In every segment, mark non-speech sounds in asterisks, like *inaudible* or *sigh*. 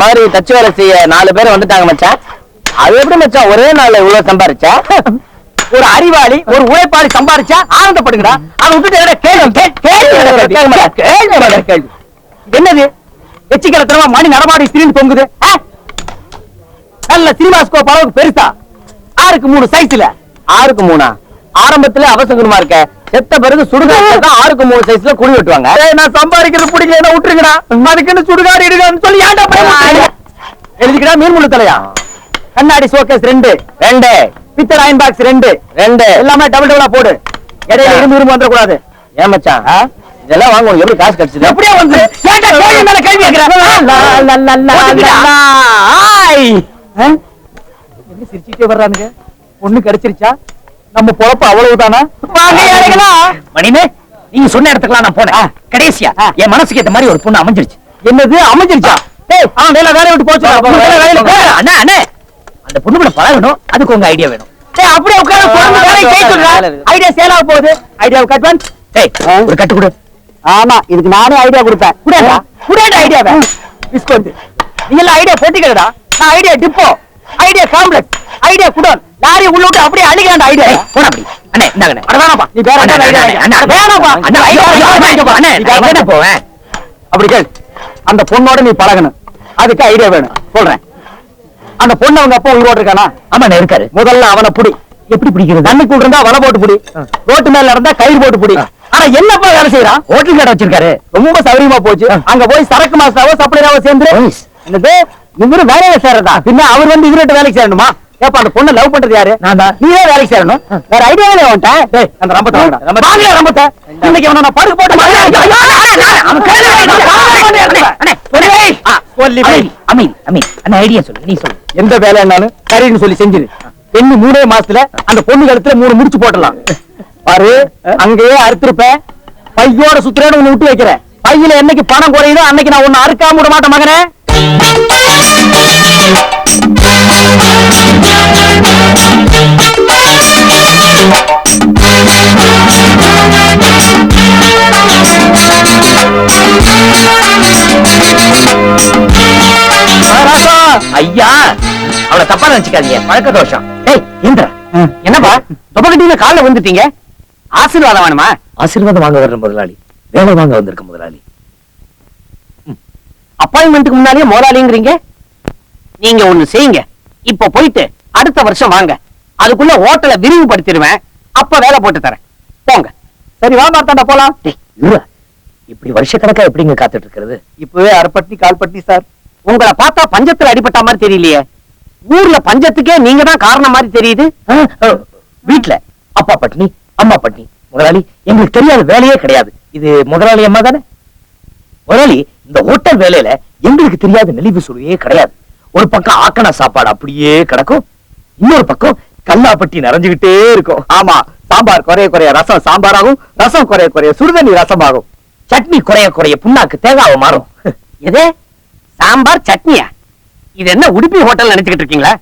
மாதிரி தச்சு வேலை செய்ய நாலு பேர் வந்துட்டாங்க மச்சான் அது எப்படி மச்சான் ஒரே நாள்ல இவ்வளவு சம்பாரிச்சா? ஒரு அறிவாளி ஒரு உழைப்பாளி சம்பாரிச்சா ஆனந்தப்படுங்கடா அதை விட்டுட்டு கேள்வி? கேள்வி கேள்வி? என்னது? எச்சிக்கலத்தனமா மணி நடமாடி திரிந்து தொங்குது? நல்ல சினிமாஸ்கோப் அளவுக்கு பெருசா. ஆறுக்கு மூணு சைஸ்ல ஆறுக்கு மூணா? ஆரம்பத்துல அவசகுணமா இருக்க. செத்த பிறகு சுடுகாட்டுல தான் ஆறுக்கு மூணு சைஸ்ல குழி வெட்டுவாங்க நான் சம்பாதிக்கிறது பிடிக்கல விட்டுருங்கடா அதுக்குன்னு சுடுகாடு இடுகான்னு சொல்லி ஏன்டா எழுதிக்கடா மீன் முள்ளு தலையா கண்ணாடி சோகேஸ் ரெண்டு ரெண்டு பித்தர் அயன் பாக்ஸ் ரெண்டு ரெண்டு எல்லாமே டபுள் டபுளா போடு இடையில இரும்பு இரும்பு வந்துட கூடாது ஏன் மச்சான்? இதெல்லாம் வாங்கணும் எப்படி காசு கிடைச்சது எப்படியே வந்து ஏன்டா கேள்வி மேல கேள்வி கேக்குற என்ன சிரிச்சுட்டே வர்றானுங்க பொண்ணு கிடைச்சிருச்சா நம்ம பொழப்பு அவ்வளவுதானா? மணிமே நீங்க சொன்ன இடத்துக்குலாம் நான் போனேன். கடைசியா என் மனசுக்கு ஏத்த மாதிரி ஒரு பொண்ணு அமைஞ்சிருச்சு. என்னது அமைஞ்சிருச்சா? அவன் வேலை விட்டு போச்சு. அண்ணா அண்ணே அந்த பொண்ணு கூட பழகணும். அதுக்கு உங்க ஐடியா வேணும். டேய் அப்படியே உட்கார்ந்து பொண்ணு வேலையை செய்ய. ஐடியா போகுது. ஐடியாவுக்கு அட்வான்ஸ் டேய் ஒரு கட்டு கொடு. ஆமா இதுக்கு நானே ஐடியா கொடுப்பேன். குடேடா குடேடா ஐடியாவை டிஸ்கவுண்ட் நீ எல்லாம் ஐடியா போட்டிக்கடா. நான் idea depot idea complex idea godown. Lorry உள்ள விட்டு அப்படியே அழிக்கிறான் ஐடியா டேய், போடா அப்படி. அண்ணே இந்தாங்கண்ணே அட வேணாப்பா நீ வேற அண்ணே, ஐடியா அண்ணே, அண்ணே, வேணாப்பா. அண்ணே, எங்கண்ணே போவேன் அப்படி கேள். அந்த பொண்ணோட நீ பழகணும். அதுக்கு ஐடியா வேணும். சொல்றேன். அந்த பொண்ணு அவங்க அப்பா உயிரோடு இருக்கானா? ஆமாண்ணே இருக்காரு. முதல்ல அவனை புடி. எப்படி பிடிக்கிறது? தண்ணிக்குள்ள இருந்தா வலை போட்டு புடி. ரோட்டு மேல இருந்தா கயிறு போட்டு புடி. ஆனா என்னப்பா வேலை செய்யறான் ஹோட்டல் கடை வச்சிருக்காரு. ரொம்ப சௌரியமா போச்சு. அங்க போய் சரக்கு மாஸ்டராவோ சப்ளையராவோ சேர்ந்து. என்னது? இவரு வேலையில சேரதா பின்ன அவர் வந்து இவர்கிட்ட வேலைக்கு சேரணுமா ஏப்பா அந்த பொண்ணை லவ் பண்றது யாரு நான் தான். நீயே வேலைக்கு சேரணும் வேற ஐடியாவே வந்துட்டேன் டேய் அந்த ரம்பத்தை வாங்கடா. வாங்கல ரம்பத்தை இன்னைக்கு அவனை நான் படுக்க போட்டு அவன் ஐடியா நீ எந்த வேலைன்னாலும் சரின்னு சொல்லி செஞ்சிரு பெண்ணு மூணே மாசத்துல அந்த பொண்ணு கழுத்துல மூணு முடிச்சு போட்டலாம் பாரு அங்கேயே அறுத்திருப்பேன் பையோட சுத்துறேன்னு ஒண்ணு விட்டு வைக்கிறேன் பையில என்னைக்கு பணம் குறையுதோ அன்னைக்கு நான் ஒண்ணு அறுக்காம விட மாட்டேன் மகனே ஐயா அவளை தப்பா நினைச்சுக்காதீங்க. பழக்க தோஷம். இந்திரா என்னப்பா? தொப்பக்கட்டியில கால்ல வந்துட்டீங்க ஆசீர்வாதம் வேணுமா? ஆசீர்வாதம் வாங்க வர்ற முதலாளி. வேலை வாங்க வந்திருக்க முதலாளி. அப்பாயின்மெண்ட்டுக்கு முன்னாடியே முதலாளிங்கிறீங்க நீங்க ஒண்ணு செய்யுங்க. இப்ப போயிட்டு அடுத்த வருஷம் வாங்க. அதுக்குள்ள ஹோட்டலை விரிவுபடுத்திடுவேன். அப்ப வேலை போட்டு தரேன். போங்க. சரி வா மார்த்தாண்டா போலாம். டேய், வருஷ இப்படி எப்படிங்க காத்துட்டு இருக்கிறது இப்பவே அரைப்பட்டி கால்பட்டி சார். உங்களை பார்த்தா பஞ்சத்துல அடிபட்ட மாதிரி தெரியலையே. ஊர்ல பஞ்சத்துக்கே நீங்க தான் காரணம் மாதிரி தெரியுது. வீட்டுல வீட்ல அப்பா பட்னி அம்மா பட்னி முதலாளி எங்களுக்கு தெரியாத வேலையே கிடையாது. இது முதலாளி அம்மா தானே? முதலாளி இந்த ஹோட்டல் வேலையில எங்களுக்கு தெரியாத நெளிவு சுழியே கிடையாது. ஒரு பக்கம் ஆக்கண சாப்பாடு அப்படியே கிடக்கும். இன்னொரு பக்கம் கல்லாப்பட்டி நிறைஞ்சுகிட்டே இருக்கும். ஆமா சாம்பார் குறைய குறைய ரசம் சாம்பாராகும் ரசம் குறைய குறைய சுடுதண்ணி ரசமாகும். சட்னி குறைய குறைய புண்ணாக்கு தேங்காவை மாறும். எது? சாம்பார் சட்னியா? இது என்ன உடுப்பி ஹோட்டல் நினைச்சுக்கிட்டு இருக்கீங்களா?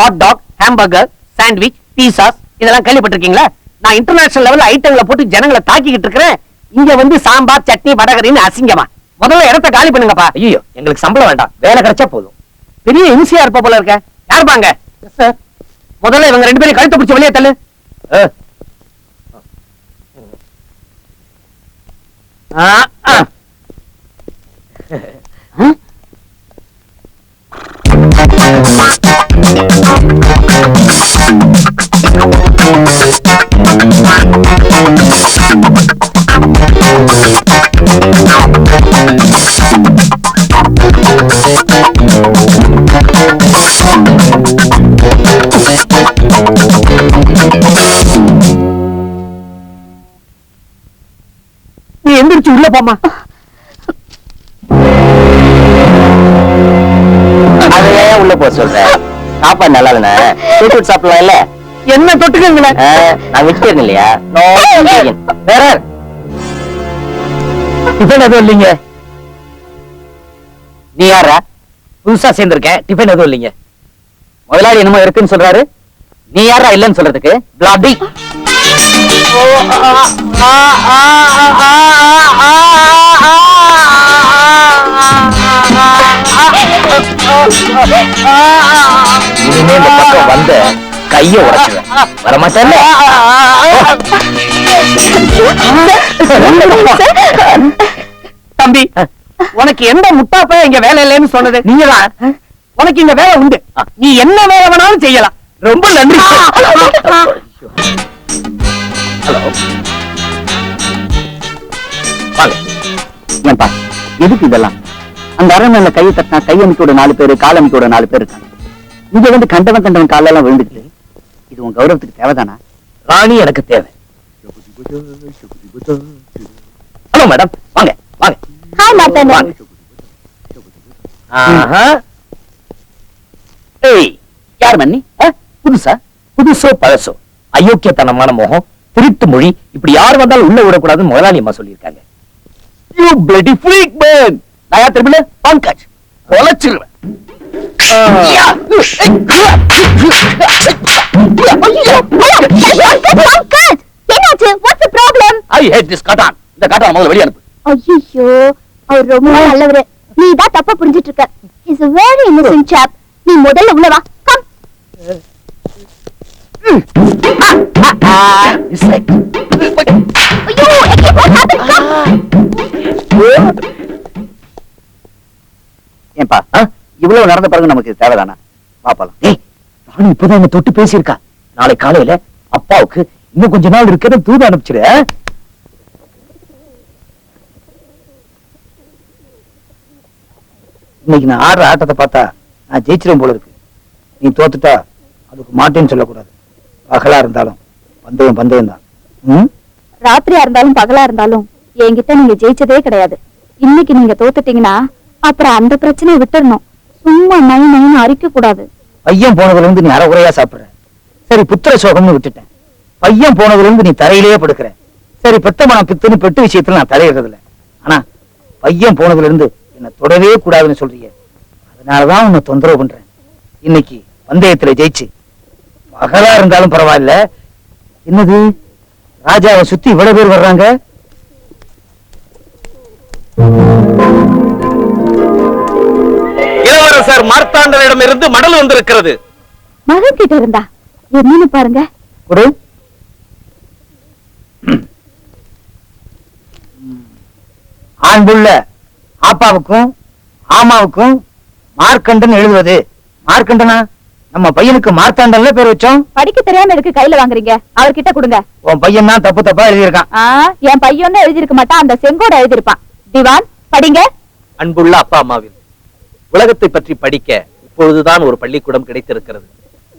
Hot dog hamburger sandwich pizzas இதெல்லாம் கேள்விப்பட்டிருக்கீங்களா? நான் இன்டர்நேஷனல் லெவல்ல ஐட்டங்களை போட்டு ஜனங்களை தாக்கிக்கிட்டு இருக்கிறேன். இங்க வந்து சாம்பார் சட்னி வடகரின்னு அசிங்கமா. முதல்ல இடத்த காலி பண்ணுங்கப்பா. ஐயோ எங்களுக்கு சம்பளம் வேண்டாம். வேலை கிடைச்சா போதும். பெரிய இன்சியா இருப்ப போல இருக்க. யார் பாங்க முதல்ல இவங்க ரெண்டு பேரும் கழுத்தை பிடிச்சி வெளியே தள்ளு. ஆ, எந்திரிச்சு உள்ள போமா. அதுவே உள்ள போக சொல்றேன். சாப்பாடு நல்லா இல்லைண்ணே. சீஃபுட் சாப்பிடலாம் இல்ல? என்ன தொட்டுக்கங்களேன் ஆ, நான் வெஜிடேரியன் இல்லையா? நோ. வேற? டிஃபன் எதுவும் இல்லைங்க. நீ யாரா புதுசா சேர்ந்திருக்கேன். டிஃபன் எதுவும் இல்லைங்க. முதலாளி என்னமோ இருக்குன்னு சொல்றாரு. நீ யாரா இல்லன்னு சொல்றதுக்கு. பிளாடி இனிமே இந்த பக்கம் வந்த கைய உடைச்சுவேன் தம்பி உனக்கு எந்த முட்டாப்ப இங்க வேலை இல்லைன்னு சொன்னது? நீங்கதான். உனக்கு இங்க வேலை உண்டு. நீ என்ன வேலை வேணாலும் செய்யலாம். ரொம்ப நன்றி. ஹலோ. வாங்க. ஏன்பா எதுக்கு இதெல்லாம்? அந்த அரண்மனையில கையை தட்டினா கையமைக்கோட நாலு பேரு காலமைக்கோட நாலு பேர் இருக்காங்க. இங்க வந்து கண்டவன் கண்டவன் கால எல்லாம் விழுந்துக்கிட்டு இது உன் கௌரவத்துக்கு தேவைதானா? ராணி எனக்கு தேவை. ஹலோ மேடம் வாங்க வாங்க. ஹாய் மார்த்தாண்டன் வாங்க. ஆஹா. ஏய் யார் மன்னி? புதுசா? புதுசோ பழசோ? அயோக்கியத்தனமான முகம் திருட்டு மொழி இப்படி யார் வந்தாலும் உள்ள விடக்கூடாதுன்னு முதலாளி அம்மா சொல்லியிருக்காங்க. யூ பிளடி ஃப்ரீக் மேன் நான் யார் திரும்ப பங்கஜ். அங்கிள் என்னாச்சு? What's the problem I hate this cotton இந்த கட்டான் முதல்ல வெளிய அனுப்பு. ஐயோ அவர் ரொம்ப நல்லவரு. நீ தான் தப்பா புரிஞ்சிட்டு இருக்க இஸ் நீ முதல்ல உள்ள வா. கம் ஐயோ ஏன்பா? இவ்வளவு நடந்த பிறகு நமக்கு தேவைதானா? பாப்பலாம் ஏய் ராணி இப்பதான் என்ன தொட்டு பேசியிருக்கா. நாளை காலையில அப்பாவுக்கு இன்னும் கொஞ்ச நாள் இருக்கிறத தூது அனுப்பிச்சிரு? இன்னைக்கு நான் ஆடுற ஆட்டத்தை பார்த்தா நான் ஜெயிச்சிரும் போல இருக்கு. நீ தோத்துட்டா அதுக்கு மாட்டேன்னு சொல்லக்கூடாது. பகலா இருந்தாலும் பந்தயம் பந்தயம் தான்? ராத்திரியா இருந்தாலும் பகலா இருந்தாலும் என்கிட்ட நீங்க ஜெயிச்சதே கிடையாது. இன்னைக்கு நீங்க தோத்துட்டீங்கன்னா அப்புறம் அந்த பிரச்சனையை விட்டுறணும். சும்மா நை நைன்னு அரிக்க கூடாது. பையன் போனதுல இருந்து நீ அறகுறையா சாப்பிடுற. சரி புத்திர சோகம்னு விட்டுட்டேன். பையன் போனதுல இருந்து நீ தரையிலேயே படுக்கிற. சரி பெத்த மனம் பித்துன்னு பெட்டு விஷயத்துல நான் தலையிடுறது இல்லை ஆனா பையன் போனதுல இருந்து என்ன தொடவே கூடாதுன்னு சொல்றீங்க. அதனாலதான் உன்னை தொந்தரவு பண்றேன். இன்னைக்கு பந்தயத்துல ஜெயிச்சு பகலா இருந்தாலும் பரவாயில்ல. என்னது? ராஜாவை சுத்தி இவ்வளவு பேர் வர்றாங்க? இளவரசர் மார்த்தாண்டனிடமிருந்து மடல் வந்திருக்கிறது. மகன் கிட்ட இருந்தா என்னன்னு பாருங்க. ஒரு ஆண்புள்ள ஆப்பாவுக்கும் ஆமாவுக்கும் மார்க்கண்டன் எழுதுவது. மார்க்கண்டனா? நம்ம பையனுக்கு மார்த்தாண்டன்ல பேர் வச்சோம். படிக்க தெரியாம எதுக்கு கையில வாங்குறீங்க? அவர்கிட்ட கொடுங்க. உன் பையன் தான் தப்பு தப்பா எழுதியிருக்கான். என் பையன் எழுதிருக்க மாட்டான் அந்த செங்கோட எழுதிருப்பான் திவான் படிங்க. அன்புள்ள அப்பா அம்மாவில் உலகத்தை பற்றி படிக்க இப்பொழுதுதான் ஒரு பள்ளிக்கூடம் கிடைத்திருக்கிறது.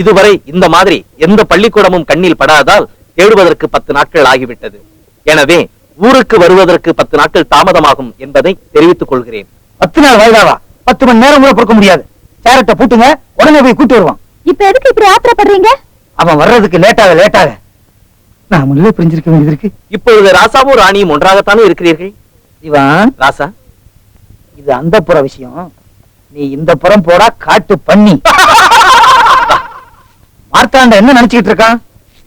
இதுவரை இந்த மாதிரி எந்த பள்ளிக்கூடமும் கண்ணில் படாதால் தேடுவதற்கு பத்து நாட்கள் ஆகிவிட்டது. எனவே ஊருக்கு வருவதற்கு பத்து நாட்கள் தாமதமாகும் என்பதை தெரிவித்துக் கொள்கிறேன். பத்து நாள் வயதாவா பத்து மணி நேரம் கூட பொறுக்க முடியாது. சேரட்டை பூட்டுங்க உடனே போய் கூட்டி வருவான். இப்ப எதுக்கு இப்படி ஆத்திரப்படுறீங்க? அவன் வர்றதுக்கு லேட்டாக லேட்டாக நான் முன்னே புரிஞ்சிருக்க வேண்டியது இருக்கு. இப்பொழுது ராசாவும் ராணியும் ஒன்றாகத்தானே இருக்கிறீர்கள்? இவன் ராசா. இது அந்த புற விஷயம். நீ இந்த புறம் போடா காட்டு பண்ணி மார்த்தாண்ட என்ன நினைச்சுக்கிட்டு இருக்கான்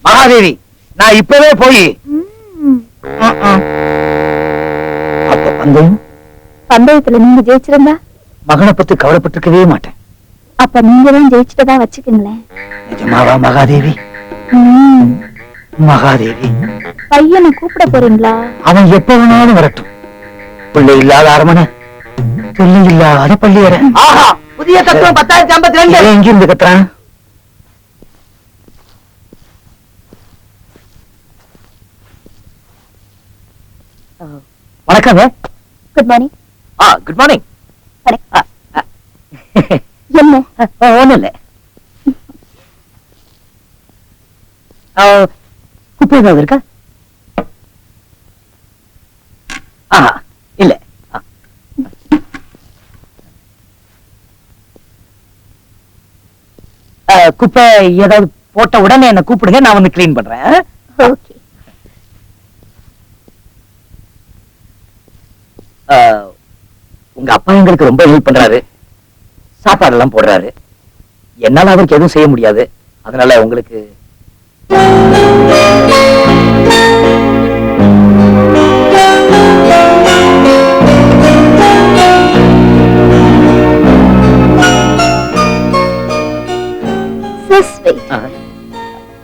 மகாதேவி நான் இப்பவே போய். அப்ப பந்தயம்? பந்தயத்துல நீங்க ஜெயிச்சிருந்தா? மகனை பத்தி கவலைப்பட்டிருக்கவே மாட்டேன். அப்ப நீங்க தான் ஜெயிச்சிட்டதா வச்சுக்கோங்களேன். நிஜமாவா மகாதேவி? மகாதேவி. பையனை கூப்பிட போறீங்களா? அவன் எப்ப வேணாலும் வரட்டும். பிள்ளை இல்லாத அரமனை பிள்ளை இல்லாத பள்ளி வர ஆஹா புதிய தத்துவம் பத்தாயிரத்தி ஐம்பத்தி ரெண்டு. எங்கிருந்து கத்துறான்? வணக்கங்க குட் மார்னிங் ஆ குட் மார்னிங் என்ன? இல்ல ஆ, *laughs* குப்பை ஏதாவது இருக்கா ஆ இல்ல ஆ. ஆ, குப்பை ஏதாவது போட்ட உடனே என்ன கூப்பிடுங்க நான் வந்து கிளீன் பண்றேன். உங்க அப்பா எங்களுக்கு ரொம்ப ஹெல்ப் பண்றாரு. சாப்பாடெல்லாம் போடுறாரு. என்னால அவருக்கு எதுவும் செய்ய முடியாது. அதனால உங்களுக்கு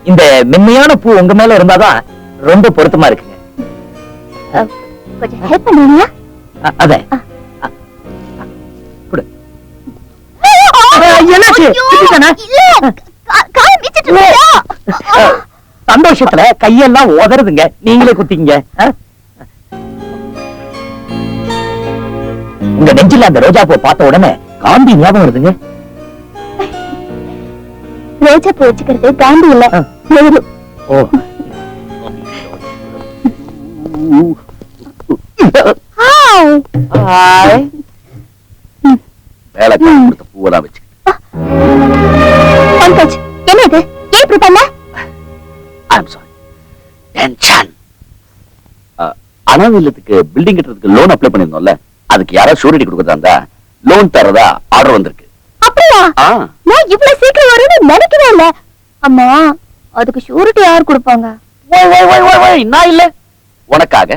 இந்த மென்மையான பூ உங்க மேல இருந்தாதான் ரொம்ப பொருத்தமா இருக்குங்க. கொஞ்சம் ஹெல்ப் பண்ணுவீங்களா? அத. கொடு. சந்தோஷத்துல கையெல்லாம் உதறுதுங்க. நீங்களே குத்திங்க? உங்க நெஞ்சில அந்த ரோஜா பூ பார்த்த உடனே காந்தி ஞாபகம் வருதுங்க. ரோஜா பூ வச்சுக்கிறது காந்தி இல்ல. நேரு ஓ. ஹாய் வேலை கொடுத்த பூவெல்லாம் வச்சு. பங்கஜ் என்ன இது ஏன் இப்படி பண்ண? ஐம் சாரி டென்ஷன் அனாதை இல்லத்துக்கு பில்டிங் கட்டுறதுக்கு லோன் அப்ளை பண்ணிருந்தோம்ல அதுக்கு யாராவது ஷூரிட்டி கொடுக்கறதா இருந்தா லோன் தரதா ஆர்டர் வந்திருக்கு. அப்படியா? நான் இவ்வளவு சீக்கிரம் வரும்னு நினைக்கவே இல்ல. அம்மா அதுக்கு ஷூரிட்டி யார் கொடுப்பாங்க? நான் இல்ல. உனக்காக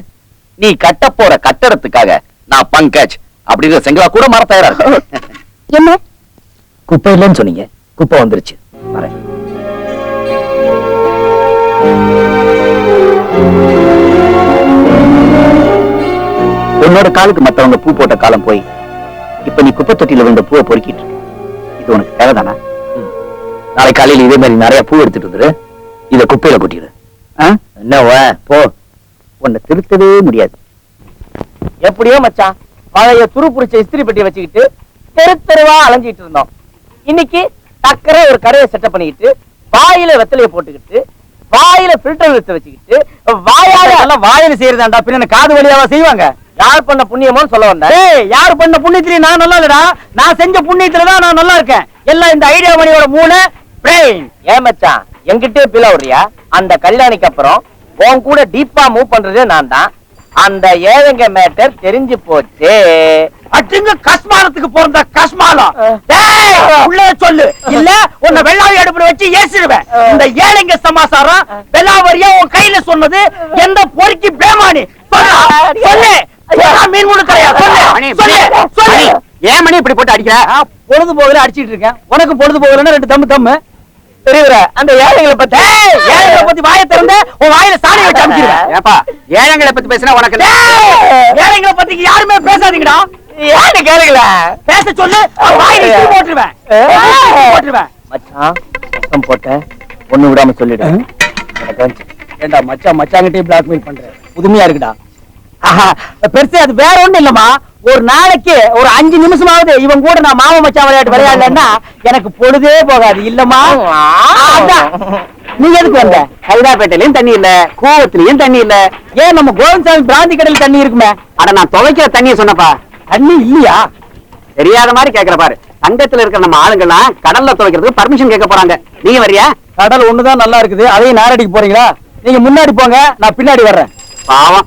நீ கட்ட போற கட்டடத்துக்காக நான் பங்கஜ் அப்படிங்கிற செங்கலா கூட மர தயாரா இருக்கேன். *laughs* என்ன? குப்பை இல்லைன்னு சொன்னீங்க. குப்பை வந்துருச்சு. வரேன். உன்னோட காலுக்கு மத்தவங்க பூ போட்ட காலம் போய் இப்ப நீ குப்பை தொட்டியில விழுந்த பூவை பொறுக்கிட்டு இருக்க. இது உனக்கு தேவைதானா நாளை காலையில இதே மாதிரி நிறைய பூ எடுத்துட்டு வந்துரு. இத குப்பையில கொட்டிடு ஆ? என்ன வா, போ. உன்னை திருத்தவே முடியாது. எப்படியோ மச்சான் பழைய துரு புடிச்ச இஸ்திரி பெட்டி வச்சுக்கிட்டு தெரு தெருவா அலைஞ்சிட்டு இருந்தோம். இன்னைக்கு டக்கரே ஒரு கடையை செட்டப் பண்ணிக்கிட்டு வாயில வெத்தலைய போட்டுக்கிட்டு வாயில ஃபில்டர் எடுத்து வச்சுக்கிட்டு வாயால எல்லாம் வாயில செய்யறதாண்டா பின்ன காது வழியாவா செய்வாங்க? யார் பண்ண புண்ணியமோன்னு சொல்ல வந்தேன். ஏய் யார் பண்ண புண்ணியத்திலே நான் நல்லா இல்லடா. நான் செஞ்ச புண்ணியத்துல தான் நான் நல்லா இருக்கேன். எல்லாம் இந்த ஐடியா மணியோட மூணு பிரெயின் ஏன் மச்சான்? என்கிட்டே பில வர்றியா அந்த கல்யாணிக்கு அப்புறம் உன் கூட டீப்பா மூவ் பண்றதே நான் தான். அந்த ஏழைங்க மேட்டர் தெரிஞ்சு போச்சு. அட்டுங்க கஸ்மாலத்துக்கு பிறந்த கஸ்மாலம் உள்ளே சொல்லு. இல்ல உன்னை வெள்ளாவி அடுப்புல வச்சு ஏசிடுவேன். இந்த ஏழைங்க சமாசாரம் வெள்ளாவரியா உன் கையில சொன்னது எந்த பொறுக்கி பேமானி? சொல்லு மீன் முழு கிடையாது ஏன் மணி இப்படி போட்டு அடிக்கிற? பொழுது போகல அடிச்சிட்டு இருக்கேன். உனக்கு பொழுது போகலன்னா ரெண்டு தம்மு தம்மு தெரியுற அந்த ஏழைங்களை பத்தி ஏய், ஏழைங்களை பத்தி வாயை திறந்து உன் வாயில சாணி வச்சு ஏப்பா பத்தி பேசினா உனக்கு பத்தி யாருமே பேசாதீங்கடா. ஏன்னு கேளுங்கள பேச சொல்லு வாயில போட்டுருவேன். மச்சான் சத்தம் ஒண்ணு விடாம சொல்லிடு. ஏண்டா மச்சான் மச்சாங்கிட்டே பிளாக்மெயில் பண்றேன் புதுமையா இருக்குடா. பெருசு அது வேற ஒண்ணும் இல்லம்மா. ஒரு நாளைக்கு ஒரு அஞ்சு நிமிஷமாவது இவன் கூட நான் மாமா மச்சான் விளையாட்டு விளையாடலன்னா எனக்கு பொழுதே போகாது. இல்லம்மா. நீ எதுக்கு வந்த? ஹைதராபேட்டையிலயும் தண்ணி இல்ல கூவத்திலயும் தண்ணி இல்ல. ஏன் நம்ம கோவிந்தசாமி பிராந்தி கடையில் தண்ணி இருக்குமே? அட நான் துவைக்கிற தண்ணிய சொன்னப்பா தண்ணி இல்லையா? தெரியாத மாதிரி கேக்குற பாரு. சங்கத்துல இருக்கிற நம்ம ஆளுங்கெல்லாம் கடல்ல துவைக்கிறதுக்கு பர்மிஷன் கேட்க போறாங்க. நீங்க வரியா? கடல் ஒண்ணுதான் நல்லா இருக்குது. அதையும் நாரடிக்கு போறீங்களா? நீங்க முன்னாடி போங்க நான் பின்னாடி வர்றேன். பாவம்.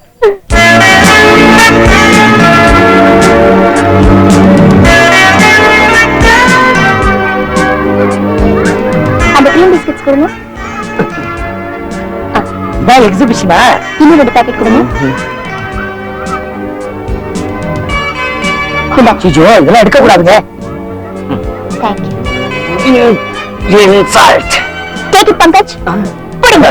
அந்த க்ரீம் பிஸ்கட்ஸ் கொடுங்க. இதான் எக்ஸிபிஷனா இன்னும் ரெண்டு பாக்கெட் கொடுங்க. சிஜோ இதெல்லாம் எடுக்க கூடாதுங்க thank you insult take it Pankaj. பிடிங்க